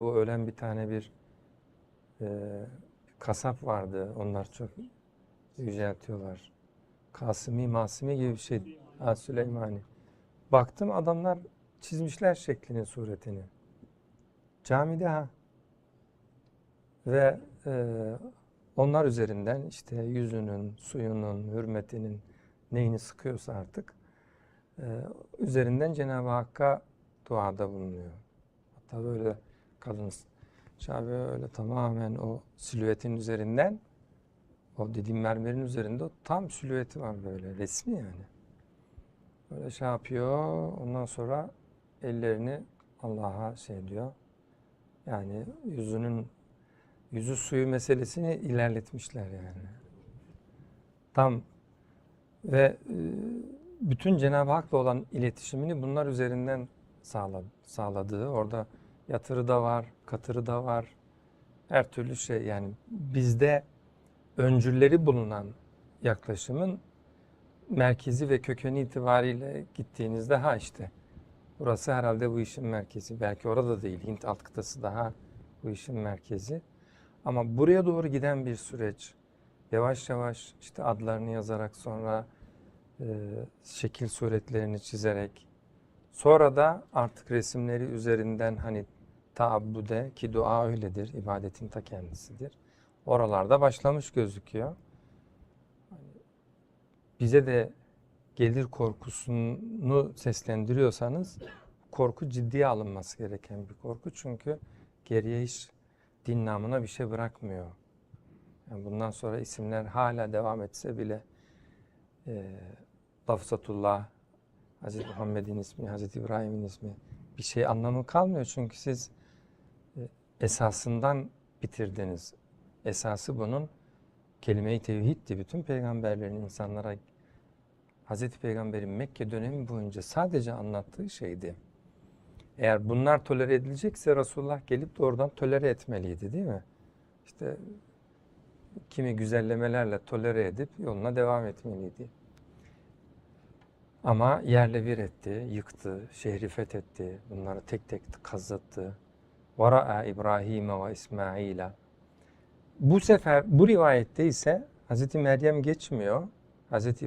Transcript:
Bu ölen bir tane bir e, kasap vardı. Onlar çok yüceltiyorlar. Kasimi, Masimi gibi bir şey. Ha, Süleymani. Baktım adamlar çizmişler şeklini, suretini. Camide ha. Ve e, onlar üzerinden işte yüzünün, suyunun, hürmetinin neyini sıkıyorsa artık e, üzerinden Cenab-ı Hakk'a duada bulunuyor. Hatta böyle kadın Şabi öyle tamamen o silüetin üzerinden o dediğim mermerin üzerinde o tam silüeti var böyle resmi yani. Böyle şey yapıyor ondan sonra ellerini Allah'a şey diyor. Yani yüzünün yüzü suyu meselesini ilerletmişler yani. Tam ve e, bütün Cenab-ı Hak'la olan iletişimini bunlar üzerinden sağla, sağladığı. Orada yatırı da var, katırı da var. Her türlü şey yani bizde öncülleri bulunan yaklaşımın merkezi ve kökeni itibariyle gittiğinizde ha işte burası herhalde bu işin merkezi. Belki orada değil. Hint alt kıtası daha bu işin merkezi. Ama buraya doğru giden bir süreç. Yavaş yavaş işte adlarını yazarak sonra e, şekil suretlerini çizerek sonra da artık resimleri üzerinden hani taabbude ki dua öyledir, ibadetin ta kendisidir. Oralarda başlamış gözüküyor. Bize de gelir korkusunu seslendiriyorsanız korku ciddiye alınması gereken bir korku. Çünkü geriye hiç din namına bir şey bırakmıyor. Yani bundan sonra isimler hala devam etse bile e, Lafzatullah, Hazreti Muhammed'in ismi, Hazreti İbrahim'in ismi bir şey anlamı kalmıyor. Çünkü siz esasından bitirdiniz. Esası bunun kelime-i tevhiddi. Bütün peygamberlerin insanlara Hazreti Peygamber'in Mekke dönemi boyunca sadece anlattığı şeydi. Eğer bunlar tolere edilecekse Resulullah gelip de oradan tolere etmeliydi değil mi? İşte kimi güzellemelerle tolere edip yoluna devam etmeliydi. Ama yerle bir etti, yıktı, şehri fethetti, bunları tek tek kazıttı. Vara'a İbrahim'e ve İsmail'e. Bu sefer bu rivayette ise Hazreti Meryem geçmiyor. Hazreti